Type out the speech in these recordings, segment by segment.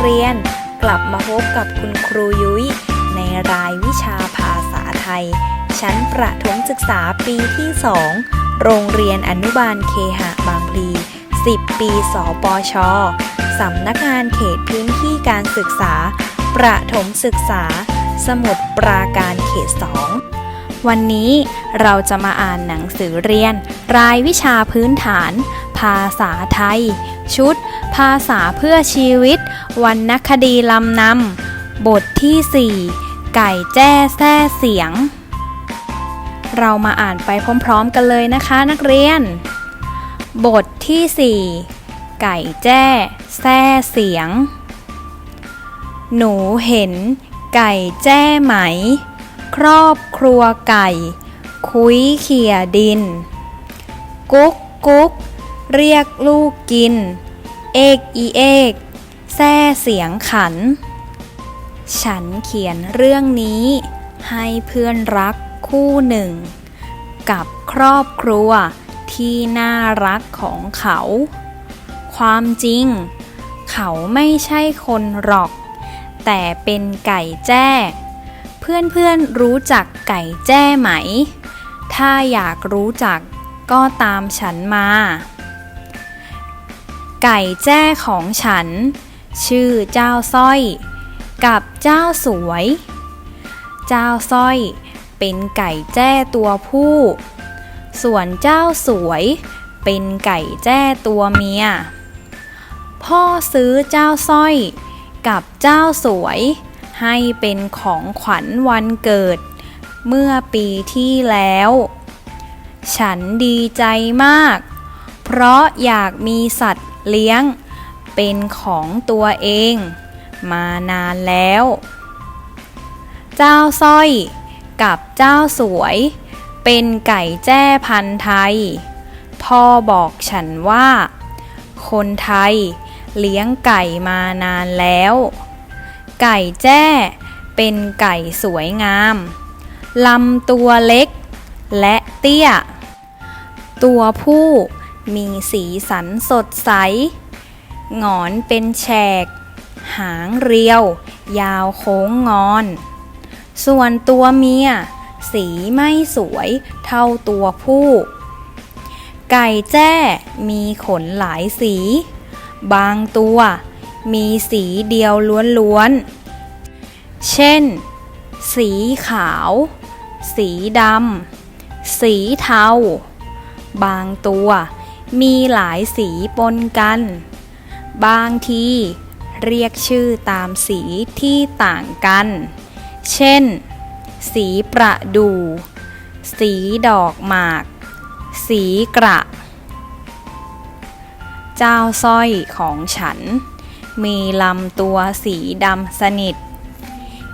เรียน กลับมาพบกับคุณครูยุ้ย ในรายวิชาภาษาไทย ชั้นประถมศึกษาปีที่ 2 โรงเรียนอนุบาลเคหะบางพลี 10 ปีสปชสำนักงานเขตพื้นที่การศึกษา ประถมศึกษา สมุดปราการเขต 2 วันนี้เราจะมาอ่านหนังสือเรียน รายวิชาพื้นฐาน ภาษาไทย ชุด ภาษาเพื่อชีวิตวรรณคดีลำนำ บทที่ 4 ไก่แจ้แซ่เสียง เรามาอ่านไปพร้อมๆกันเลยนะคะนักเรียน บทที่ 4 ไก่แจ้แซ่เสียง หนูเห็น ไก่แจ้ไหม ครอบครัวไก่ คุยเขี่ยดิน กุ๊กกุ๊ก เรียกลูกกิน เอกอีเอกแซ่เสียงขัน ฉันเขียนเรื่องนี้ ให้เพื่อนรักคู่หนึ่ง กับครอบครัวที่น่ารักของเขา ความจริง เขาไม่ใช่คนหรอก แต่เป็นไก่แจ้ เพื่อนๆรู้จักไก่แจ้ไหม ถ้าอยากรู้จักก็ตามฉันมา ไก่แจ้ของฉัน ชื่อเจ้าสร้อย กับเจ้าสวย เจ้าสร้อย เป็นไก่แจ้ตัวผู้ ส่วนเจ้าสวย เป็นไก่แจ้ตัวเมีย พ่อซื้อเจ้าสร้อย กับเจ้าสวย ให้เป็นของขวัญวันเกิด เมื่อปีที่แล้ว ฉันดีใจมาก เพราะอยากมีสัตว์ เลี้ยง เป็นของตัวเอง มานานแล้ว เจ้าสร้อยกับเจ้าสวย เป็นไก่แจ้พันธุ์ไทย พ่อบอกฉันว่า คนไทยเลี้ยงไก่มานานแล้ว ไก่แจ้เป็นไก่สวยงาม ลำตัวเล็กและเตี้ย ตัวผู้ มีสีสันสดใส หงอนเป็นแฉก หางเรียว ยาวโค้งงอน ส่วนตัวเมีย สีไม่สวยเท่าตัวผู้ ไก่แจ้มีขนหลายสี บางตัว มีสีเดียวล้วนๆ เช่น สีขาว สีดำสีเทา บางตัว มีหลายสีปนกัน บางทีเรียกชื่อตามสีที่ต่างกัน เช่น สีประดู สีดอกหมาก สีกระ เจ้าสร้อยของฉัน มีลำตัวสีดำสนิท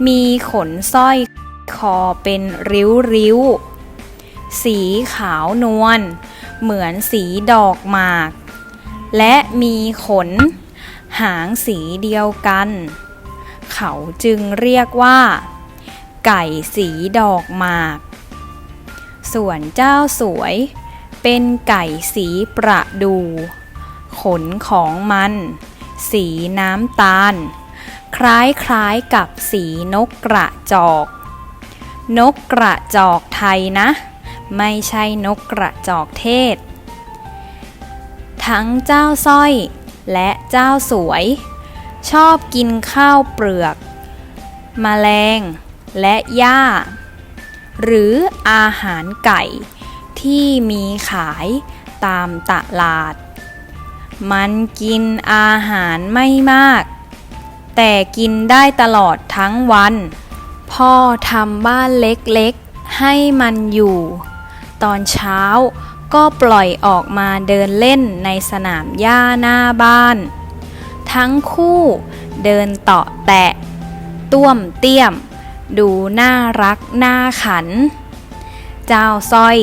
มีขนสร้อยคอเป็นริ้วๆ สีขาวนวล เหมือนสีดอกหมาก และมีขน หางสีเดียวกัน เขาจึงเรียกว่า ไก่สีดอกหมาก ส่วนเจ้าสวย เป็นไก่สีประดู ขนของมัน สีน้ำตาล คล้ายๆกับสีนกกระจอก นกกระจอกไทยนะ ไม่ใช่นกกระจอกเทศ ทั้งเจ้าสร้อยและเจ้าสวย ชอบกินข้าวเปลือกแมลง และหญ้า หรืออาหารไก่ที่มีขายตามตลาด มันกินอาหารไม่มาก แต่กินได้ตลอดทั้งวัน พ่อทำบ้านเล็กๆให้มันอยู่ ตอนเช้า ก็ปล่อยออกมาเดินเล่นในสนามหญ้าหน้าบ้าน ทั้งคู่เดินเตาะแตะ ต้วมเตี้ยม ดูน่ารักน่าขัน เจ้าสร้อย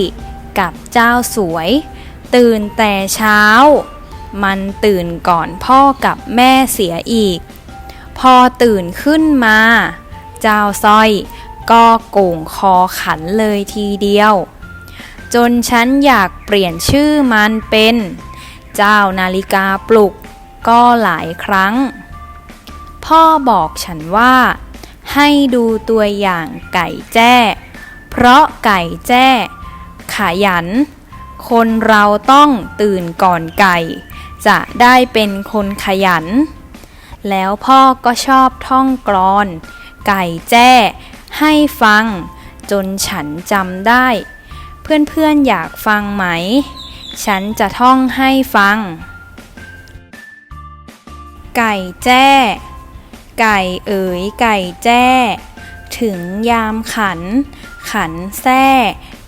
กับเจ้าสวย ตื่นแต่เช้า มันตื่นก่อนพ่อกับแม่เสียอีก พอตื่นขึ้นมา เจ้าสร้อยก็โก่งคอขันเลยทีเดียว จนฉันอยากเปลี่ยนชื่อมันเป็น เจ้านาฬิกาปลุกก็หลายครั้ง พ่อบอกฉันว่า ให้ดูตัวอย่างไก่แจ้ เพราะไก่แจ้ขยัน คนเราต้องตื่นก่อนไก่ จะได้เป็นคนขยัน แล้วพ่อก็ชอบท่องกรอน ไก่แจ้ ให้ฟัง จนฉันจำได้ เพื่อนๆอยากฟังไหม ฉันจะท่องให้ฟัง ไก่แจ้ ไก่เอ๋ยไก่แจ้ ถึงยามขัน ขันแท้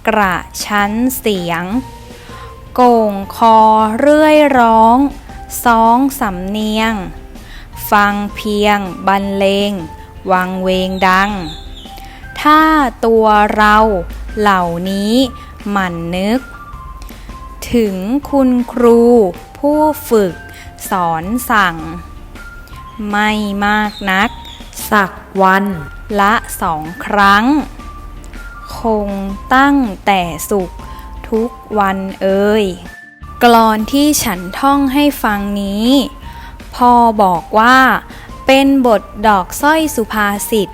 กระชั้นเสียง โก่งคอเรื่อยร้องสองสำเนียง ฟังเพียงบรรเลง วังเวงดัง ถ้าตัวเราเหล่านี้ หมั่นนึก ถึงคุณครู ผู้ฝึก สอนสั่ง ไม่มากนัก สักวันละสองครั้ง คงตั้งแต่สุขทุกวันเอ่ยกลอนที่ฉันท่องให้ฟังนี้พ่อบอกว่า เป็นบทดอกสร้อยสุภาษิต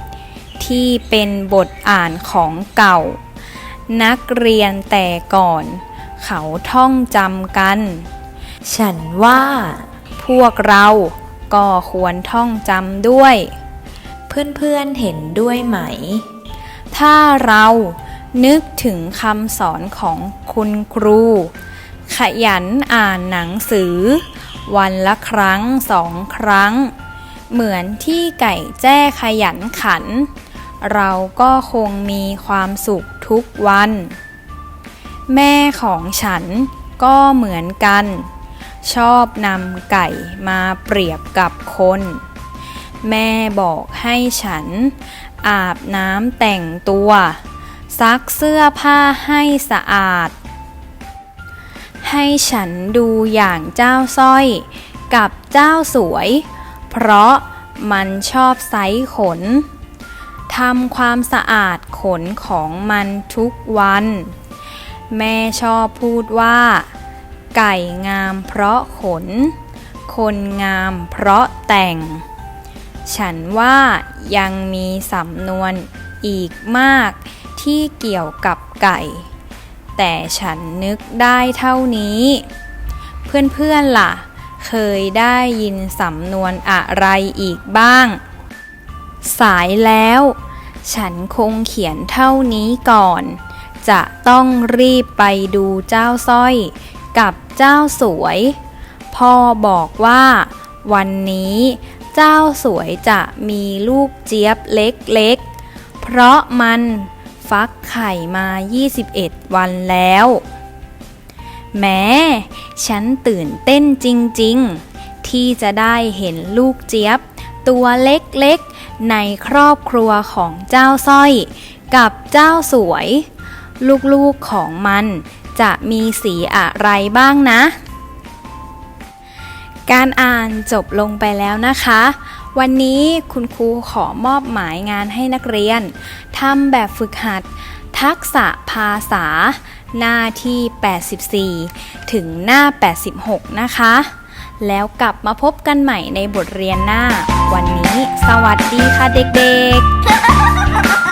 ที่เป็นบทอ่านของเก่า นักเรียนแต่ก่อน เขาท่องจำกัน ฉันว่า พวกเราก็ควรท่องจำด้วย เพื่อนๆเห็นด้วยไหม ถ้าเรานึกถึงคำสอนของคุณครู ขยันอ่านหนังสือ วันละครั้งสองครั้ง เหมือนที่ไก่แจ้ขยันขัน เราก็คงมีความสุข ทุกวัน แม่ของฉันก็เหมือนกัน ชอบนำไก่มาเปรียบกับคน แม่บอกให้ฉัน อาบน้ำแต่งตัว ซักเสื้อผ้าให้สะอาด ให้ฉันดูอย่างเจ้าสร้อย กับเจ้าสวย เพราะมันชอบไซขน ทำความสะอาดขนของมันทุกวัน แม่ชอบพูดว่า ไก่งามเพราะขน คนงามเพราะแต่ง ฉันว่ายังมีสำนวนอีกมากที่เกี่ยวกับไก่ แต่ฉันนึกได้เท่านี้ เพื่อนๆล่ะ เคยได้ยินสำนวนอะไรอีกบ้าง สายแล้ว ฉันคงเขียนเท่านี้ก่อน จะต้องรีบไปดูเจ้าสร้อย กับเจ้าสวย พ่อบอกว่า วันนี้เจ้าสวยจะมีลูกเจี๊ยบเล็กๆ เพราะมันฟักไข่มา 21 วันแล้วแม้ฉันตื่นเต้นจริงๆ ที่จะได้เห็นลูกเจี๊ยบ ตัวเล็กๆ ในครอบครัวของเจ้าสร้อย กับเจ้าสวย ลูกๆของมันจะมีสีอะไรบ้างนะ การอ่านจบลงไปแล้วนะคะ วันนี้คุณครูขอมอบหมายงานให้นักเรียนทำแบบฝึกหัด ทักษะภาษา หน้าที่ 84 ถึงหน้า 86 นะคะ แล้วกลับมาพบกันใหม่ในบทเรียนหน้า วันนี้ สวัสดีค่ะเด็กๆ